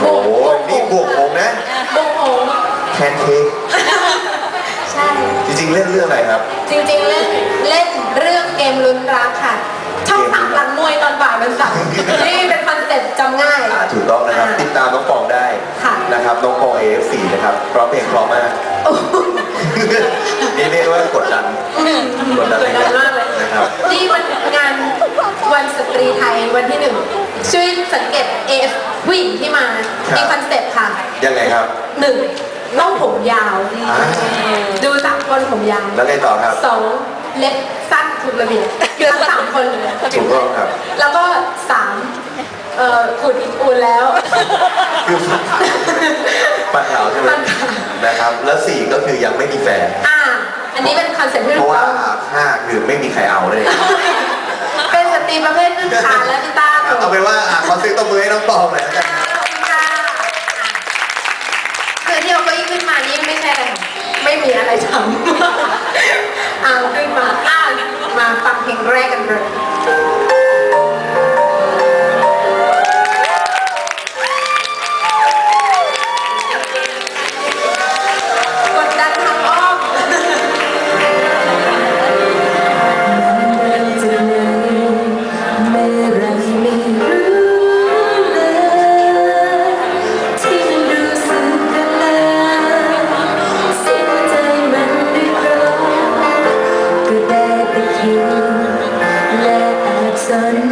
โอ้โหนี่บวกผมนะโอ้โหแคนเค้กใช่ จริงๆเล่นเรื่องอะไรครับ จริงๆเล่นเล่นเรื่องเกมลุ้นรักค่ะช่องสามหลังมวยตอนบ่ายวันเสาร์นี่เป็นคอนเซ็ปต์จำง่าย อ่าถูกต้องนะครับอ่าติดตามน้องปองได้ค่ะ นะครับน้องปอง AF4 นะครับร้องเพลงเพราะมากโอ้โหนี่เรียกว่ากดดันกดดันกดดันมากเลยนะครับ นี่มันงานวันสตรีไทยวันที่หนึ่งช่วยสังเกตเอฟ ผู้หญิงที่มาครับ มีคอนเซ็ปต์ค่ะยังไงครับ หนึ่งต้องผมยาว อ่า ดูสามคนผมยาวแล้วไงต่อครับ สองเล็บสั้นถูกระเบียบทั้งสามคนเลยถูกต้องครับ แล้วก็สามเอ่อขุดอูนแล้ว คือปัดขาวใช่ไหมปัดขาวนะครับ แล้วสี่ก็คือยังไม่มีแฟน อ่า อันนี้เป็นคอนเซ็ปต์ที่เพถูราะกว่าต้องห้าคือไม่มีใครเอาเลยเป็นสตรีประเภทพื้นฐานและกีตาร์ เอาเป็นว่าอะ ขอซื้อตัวมือให้น้องปองหน่อยแล้วกัน แ